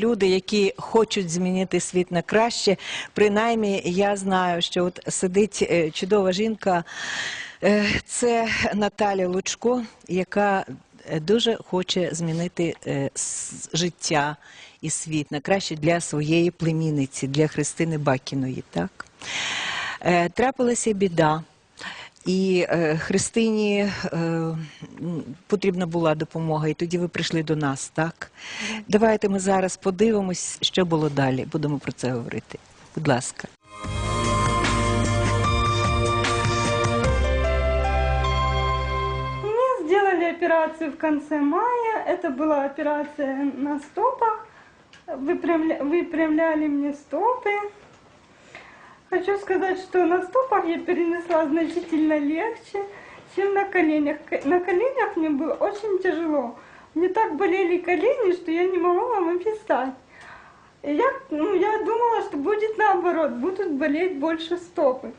Люди, які хочуть змінити світ на краще, принаймні я знаю, що от сидить е, чудова жінка, е, це Наталя Лучко, яка е, дуже хоче змінити життя і світ на краще для своєї племінниці, для Христини Бакіної. Трапилася біда. І е, Христині е, м, потрібна була допомога, і тоді ви прийшли до нас, так? Давайте ми зараз подивимось, що було далі. Будемо про це говорити. Будь ласка. Мне сделали операцию в конце мая. Это была операция на стопах. Выпрямля- выпрямляли мне стопы. Хочу сказать, что на стопах я перенесла значительно легче, чем на коленях. На коленях мне было очень тяжело. Мне так болели колени, что я не могу вам описать. Я, ну, я думала, что будет наоборот, будут болеть больше стопы.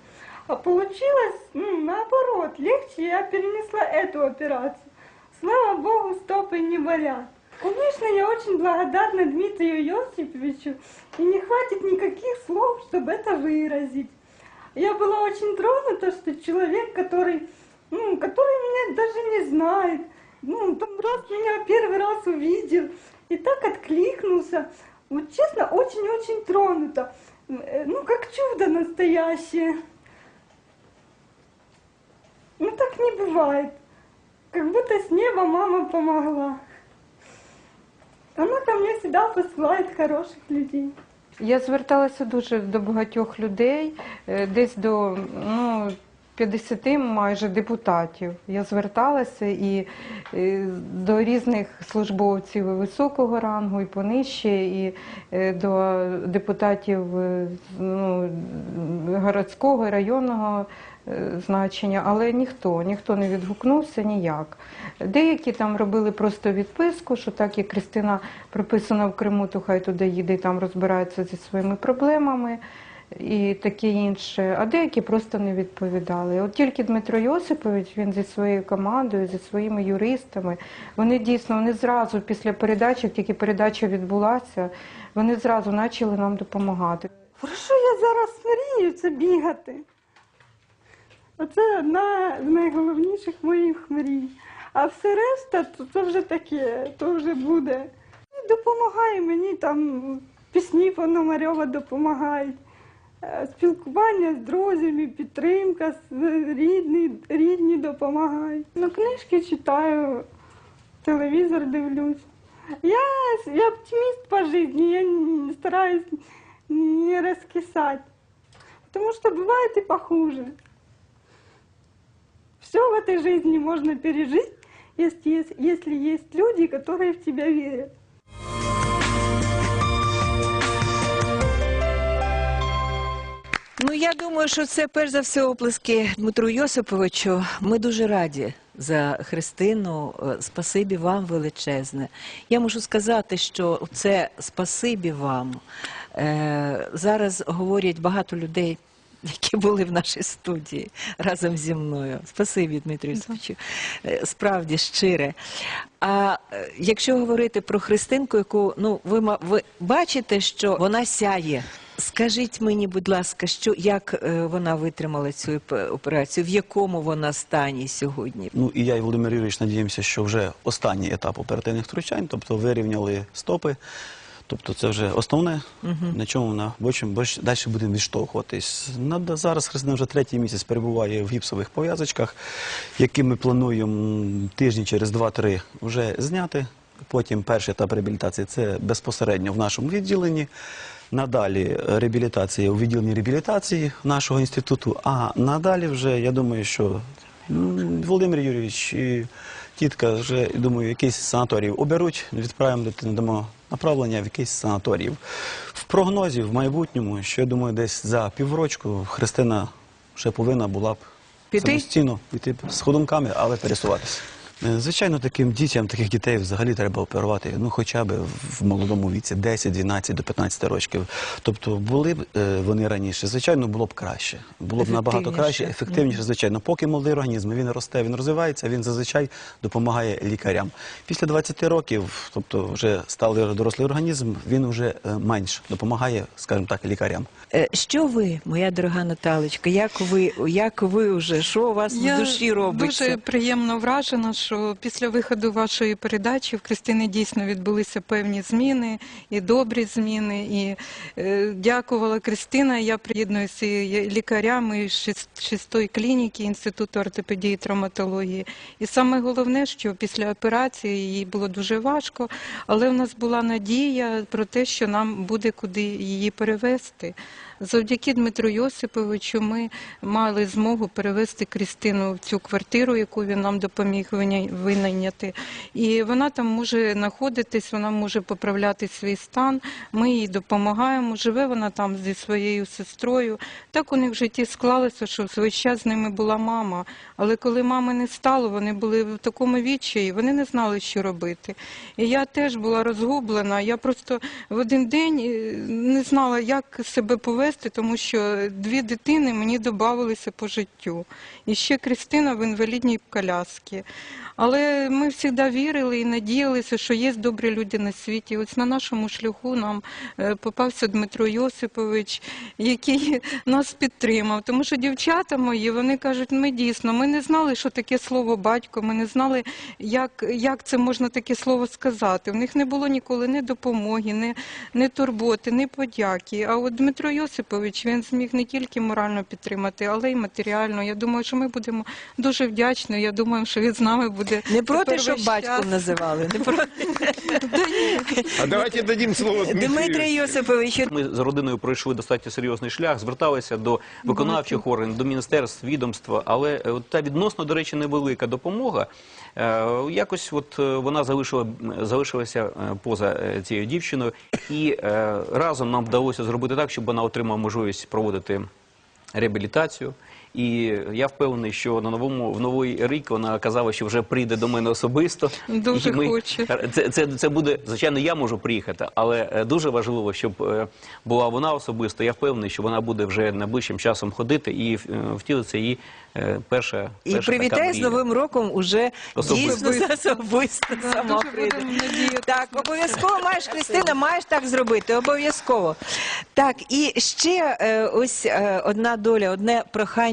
А получилось ну, наоборот, легче я перенесла эту операцию. Слава Богу, стопы не болят. Конечно, я очень благодарна Дмитрию Йосиповичу, и не хватит никаких слов, чтобы это выразить. Я была очень тронута, что человек, который, ну, который меня даже не знает, ну, там раз меня первый раз увидел и так откликнулся, вот честно, очень-очень тронута. Э, Ну, как чудо настоящее. Ну, так не бывает. Как будто с неба мама помогла. Она ко мне всегда посылает хороших людей. Я зверталася дуже до багатьох людей, е, десь до ну, 50 майже депутатів. Я зверталася і е, до різних службовців високого рангу, і понижче, і е, до депутатів е, ну, городського районного значення, але ніхто, ніхто не відгукнувся ніяк. Деякі там робили просто відписку, що так як Кристина прописана в Криму, то хай туди їде і там розбирається зі своїми проблемами і таке інше. А деякі просто не відповідали. От тільки Дмитро Йосипович, він зі своєю командою, зі своїми юристами, вони дійсно вони зразу після передачі, як тільки передача відбулася, вони зразу почали нам допомагати. Про що я зараз мрію, це бігати. Оце одна з найголовніших моїх мрій. А все решта, то це вже таке, то вже буде. І допомагає мені там пісні Пономарьова допомагають. Е, Спілкування з друзями, підтримка, з- рідні, рідні допомагають. Ну, книжки читаю, телевізор дивлюсь. Я, я оптимист по жизни, я не- стараюсь не раскисать. Потому что бывает и похуже. Все в этой жизни можно пережить, если есть, если есть люди, которые в тебя верят. Ну я думаю, що це перш за все оплески Дмитру Йосиповичу. Ми дуже раді за Христину. Е, Спасибі вам величезне. Я можу сказати, що це спасибі вам. Е, зараз говорять багато людей. Які були в нашій студії разом зі мною. Спасибі, Дмитру Йосиповичу. Е, Справді щире. А якщо говорити про Христинку, яку ну ви ви бачите, що вона сяє. Скажіть мені, будь ласка, що як е, вона витримала цю операцію, в якому вона стані сьогодні? Ну і я і Володимир Юрійович надіємося, що вже останній етап оперативних втручань, тобто вирівняли стопи. Тобто це вже основне, на чому вона бачимо, далі будемо відштовхуватись. Нада- Зараз Христина вже третій місяць перебуває в гіпсових пов'язочках, які ми плануємо тижні через 2-3 вже зняти. Потім перший етап реабілітації це безпосередньо в нашому відділенні. Надалі реабілітація у відділенні реабілітації нашого інституту. А надалі вже я думаю, що Володимир Юрійович і тітка вже думаю, якийсь санаторій оберуть, відправимо дитину, дамо направлення в якийсь санаторій. В прогнозі в майбутньому, що я думаю, десь за піврочку Христина вже повинна була б Піти? самостійно піти з ходунками, але пересуватися. Е, Звичайно, таким дітям, таких дітей взагалі треба оперувати, ну хоча б в молодому віці, 10, 12 до 15 років. Тобто були б е, вони раніше, звичайно, було б краще. Було б набагато краще, ефективніше, звичайно. Поки молодий організм він росте, він розвивається, він зазвичай допомагає лікарям. Після 20 років, тобто вже сталий дорослий організм, він вже е, менш допомагає, скажімо так, лікарям. Е, Що ви, моя дорога Наталечка, як ви, як ви вже, що у вас в душі робиться? дуже приємно вражена, що після виходу вашої передачі в Кристини дійсно відбулися певні зміни і добрі зміни. І е, дякувала Кристина. Я приєднуюся лікарями шестої клініки Інституту ортопедії і травматології. І саме головне, що після операції їй було дуже важко, але в нас була надія про те, що нам буде куди її перевести. Завдяки Дмитру Йосиповичу ми мали змогу перевести Крістину в цю квартиру, яку він нам допоміг винайняти. І вона там може знаходитись, вона може поправляти свій стан. Ми їй допомагаємо. Живе вона там зі своєю сестрою. Так у них в житті склалося, що в свій час з ними була мама. Але коли мами не стало, вони були в такому відчаї, вони не знали, що робити. І я теж була розгублена. Я просто в один день е, не знала, як себе повести, тому що дві дитини мені додавалися по життю. І ще Кристина в інвалідній коляскі. Але ми завжди вірили і надіялися, що є добрі люди на світі. Ось на нашому шляху нам е, попався Дмитро Йосипович, який нас підтримав. Тому що дівчата мої, вони кажуть, ми дійсно, ми не знали, що таке слово батько, ми не знали, як, як це можна таке слово сказати. В них не було ніколи ні допомоги, ні, ні турботи, ні подяки. А от Дмитро Йосипович він зміг не тільки морально підтримати, але й матеріально. Я думаю, що ми будемо дуже вдячні. Я думаю, що він з нами буде Не проти, щоб батьком називали. Не проти. А давайте дадим слово Дмитрию. Дмитрій Йосипович, Ми з родиною пройшли достатньо серйозний шлях, зверталися до виконавчих органів, до міністерств, відомства, але е, от та відносно, до речі, невелика допомога. е, Якось от е, вона залишила, залишилася поза цією дівчиною, і разом нам вдалося зробити так, щоб вона отримала можливість проводити реабілітацію. І я впевнений, що на новому в новий рік вона казала, що вже прийде до мене особисто. Дуже І ми- хоче. це, це, це буде, звичайно, я можу приїхати, але е, дуже важливо, щоб е, була вона особисто. Я впевнений, що вона буде вже найближчим часом ходити і е, втілиться її перша і перша привітай з. Новим роком уже Особисто. дійсно особисто Да, сама прийде. Так, обов'язково маєш, Христина, маєш так зробити, обов'язково. Так, і ще ось одна доля, одне прохання.